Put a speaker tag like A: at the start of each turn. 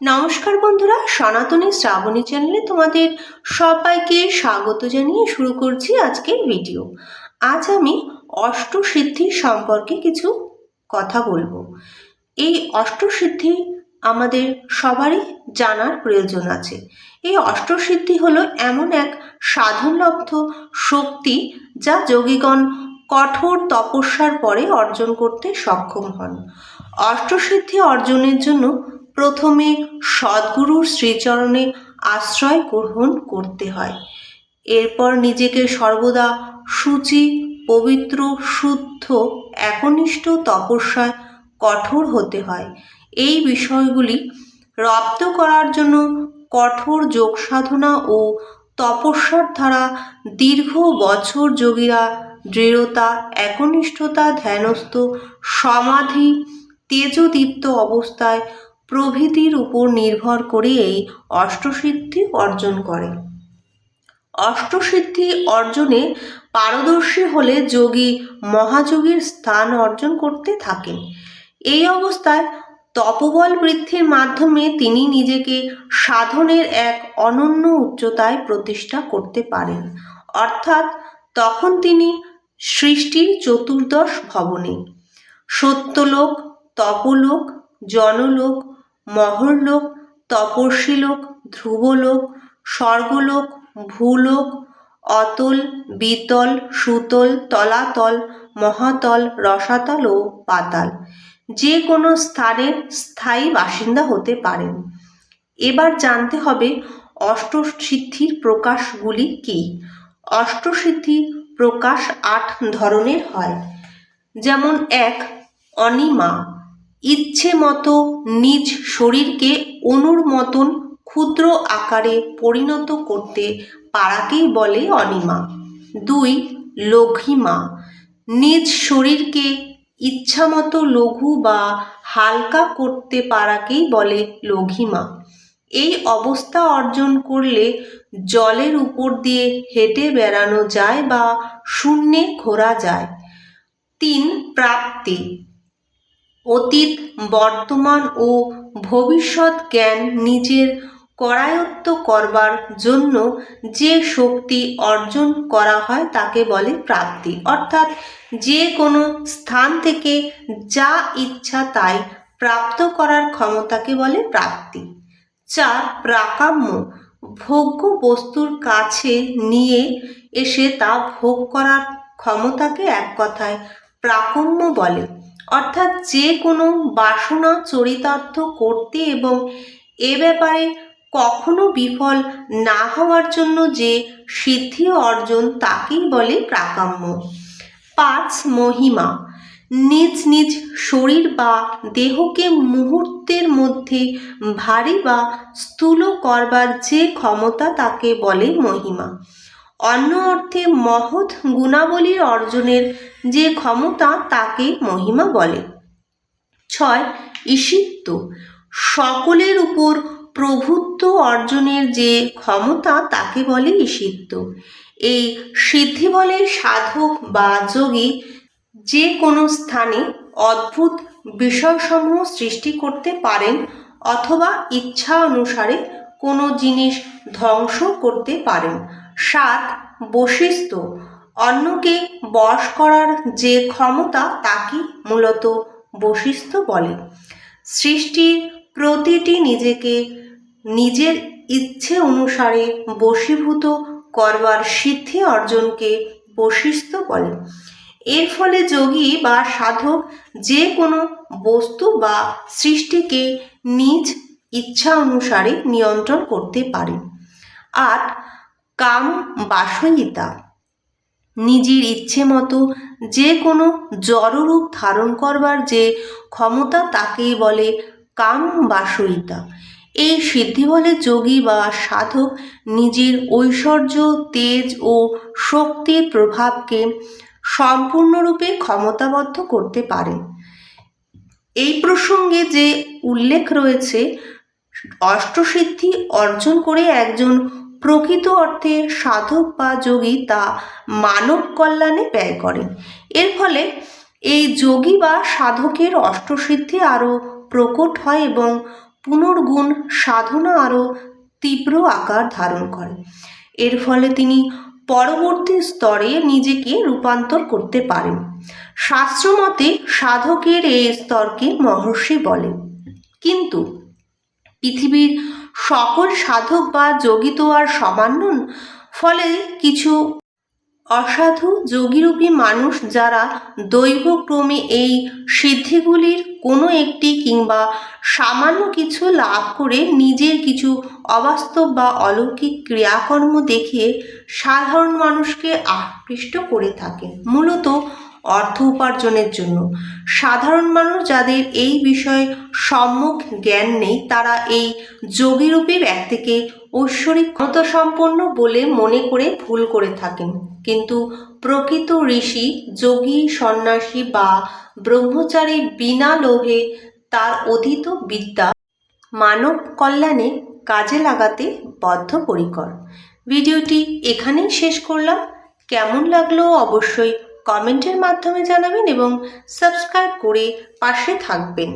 A: নমস্কার বন্ধুরা, সনাতনী শ্রাবণী চ্যানেলে তোমাদের সবাইকে স্বাগত জানিয়ে শুরু করছি আজকের ভিডিও। আজ আমি অষ্টসিদ্ধি সম্পর্কে কিছু কথা বলব। এই অষ্টসিদ্ধি আমাদের সবারই জানার প্রয়োজন আছে। এই অষ্টসিদ্ধি হলো এমন এক সাধনলব্ধ শক্তি যা যোগীগণ কঠোর তপস্যার পরে অর্জন করতে সক্ষম হন। অষ্টসিদ্ধি অর্জনের জন্য প্রথমে সদ্গুরুর শ্রীচরণে আশ্রয় গ্রহণ করতে হয়। এরপর নিজেকে সর্বদা সূচি, পবিত্র, শুদ্ধ, একনিষ্ঠ তপস্যায় কঠোর হতে হয়। এই বিষয়গুলি রপ্ত করার জন্য কঠোর যোগ সাধনা ও তপস্যার দ্বারা দীর্ঘ বছর যোগীরা দৃঢ়তা, একনিষ্ঠতা, ধ্যানস্থ, সমাধি, তেজদীপ্ত অবস্থায় প্রভৃতির উপর নির্ভর করে এই অষ্টসিদ্ধি অর্জন করে। অষ্টসিদ্ধি অর্জনে পারদর্শী হলে যোগী মহাযোগীর স্থান অর্জন করতে থাকেন। এই অবস্থায় তপবল বৃদ্ধির মাধ্যমে তিনি নিজেকে সাধনের এক অনন্য উচ্চতায় প্রতিষ্ঠা করতে পারেন। অর্থাৎ তখন তিনি সৃষ্টির চতুর্দশ ভবনে। সত্যলোক, তপলোক, জনলোক মহরলোক, তপস্বীলোক, ধ্রুবলোক, স্বর্গলোক, ভূলোক, অতল, বিতল, সুতল, তলাতল, মহাতল, রসাতল ও পাতাল। যে কোনো স্থানের স্থায়ী বাসিন্দা হতে পারেন। এবার জানতে হবে অষ্টসিদ্ধির প্রকাশগুলি কী? অষ্টসিদ্ধির প্রকাশ আট ধরনের হয়। যেমন এক, অনিমা। ইচ্ছে মতো নিজ শরীরকে অনুর মতন ক্ষুদ্র আকারে পরিণত করতে পারাকেই বলে অনিমা। দুই লঘিমা নিজ শরীরকে ইচ্ছামতো লঘু বা হালকা করতে পারাকেই বলে লঘিমা এই অবস্থা অর্জন করলে জলের উপর দিয়ে হেঁটে বেড়ানো যায় বা শূন্যে ঘোরা যায়। তিন, প্রাপ্তি। অতীত, বর্তমান ও ভবিষ্যৎ জ্ঞান নিজের করায়ত্ত করবার জন্য যে শক্তি অর্জন করা হয় তাকে বলে প্রাপ্তি। অর্থাৎ যে কোনো স্থান থেকে যা ইচ্ছা তাই প্রাপ্ত করার ক্ষমতাকে বলে প্রাপ্তি। চার, প্রাকাম্য। ভোগ্য বস্তুর কাছে নিয়ে এসে তা ভোগ করার ক্ষমতাকে এক কথায় প্রাকম্য বলে। অর্থাৎ যে কোনো বাসনা চরিতার্থ করতে এবং এ ব্যাপারে কখনো বিফল না হওয়ার জন্য যে সিদ্ধি অর্জন তাকেই বলে প্রাকাম্য। পাঁচ মহিমা। নিজ নিজ শরীর বা দেহকে মুহূর্তের মধ্যে ভারী বা স্থূল করবার যে ক্ষমতা তাকে বলে মহিমা। অন্য অর্থে মহৎ গুণাবলীর অর্জনের যে ক্ষমতা তাকে মহিমা বলে। ছয় ঈশিত্ব সকলের উপর প্রভুত্ব অর্জনের যে ক্ষমতা তাকে বলে ঈশিত্ব এই সিদ্ধি বলে সাধক বা যোগী যে কোনো স্থানে অদ্ভুত বিষয়সমূহ সৃষ্টি করতে পারেন অথবা ইচ্ছা অনুসারে কোনো জিনিস ধ্বংস করতে পারেন। সাত বশিষ্ঠ। অন্যকে বশ করার যে ক্ষমতা তাকে মূলত বশিষ্ঠ বলে। সৃষ্টির প্রতিটি নিজেকে নিজের ইচ্ছে অনুসারে বশীভূত করবার সিদ্ধি অর্জনকে বশিষ্ঠ বলে। এর ফলে যোগী বা সাধক যে কোনো বস্তু বা সৃষ্টিকে নিজ ইচ্ছা অনুসারে নিয়ন্ত্রণ করতে পারে। আট কাম বাসয়িতা নিজের ইচ্ছে মতো যে কোনো জড়রূপ ধারণ করবার যে ক্ষমতা তাকেই বলে কাম বাসয়িতা এই সিদ্ধি বলে যোগী বা সাধক নিজের ঐশ্বর্য, তেজ ও শক্তির প্রভাবকে সম্পূর্ণরূপে ক্ষমতাবদ্ধ করতে পারেন এই প্রসঙ্গে যে উল্লেখ রয়েছে, অষ্টসিদ্ধি অর্জন করে একজন প্রকৃত অর্থে সাধক বা যোগী তা মানব কল্যাণে ব্যয় করেন এর ফলে এই যোগী বা সাধকের অষ্টসিদ্ধি আরও প্রকট হয় এবং পুনর্গুণ সাধনা আরও তীব্র আকার ধারণ করে। এর ফলে তিনি পরবর্তী স্তরে নিজেকে রূপান্তর করতে পারেন। শাস্ত্রমতে সাধকের এই স্তরকে মহর্ষি বলে। কিন্তু পৃথিবীর সকল সাধক বা যোগী তো আর সমান নন, ফলে কিছু অসাধু যোগীরূপী মানুষ যারা দৈবক্রমে এই সিদ্ধিগুলির কোনো একটি কিংবা সামান্য কিছু লাভ করে নিজের কিছু অবাস্তব বা অলৌকিক ক্রিয়াকর্ম দেখে সাধারণ মানুষকে আকৃষ্ট করে থাকেন। মূলত অর্থ উপার্জনের জন্য। সাধারণ মানুষ যাদের এই বিষয়ে সম্যক জ্ঞান নেই, তারা এই যোগীরূপী ব্যক্তিকে ঐশ্বরিক ক্ষমতাসম্পন্ন বলে মনে করে ভুল করে থাকেন। কিন্তু প্রকৃত ঋষি, যোগী, সন্ন্যাসী বা ব্রহ্মচারী বিনা লোভে তার অধীত বিদ্যা মানব কল্যাণে কাজে লাগাতে বদ্ধপরিকর। ভিডিওটি এখানেই শেষ করলাম। কেমন লাগল অবশ্যই কমেন্টের মাধ্যমে জানাবেন এবং সাবস্ক্রাইব করে পাশে থাকবেন।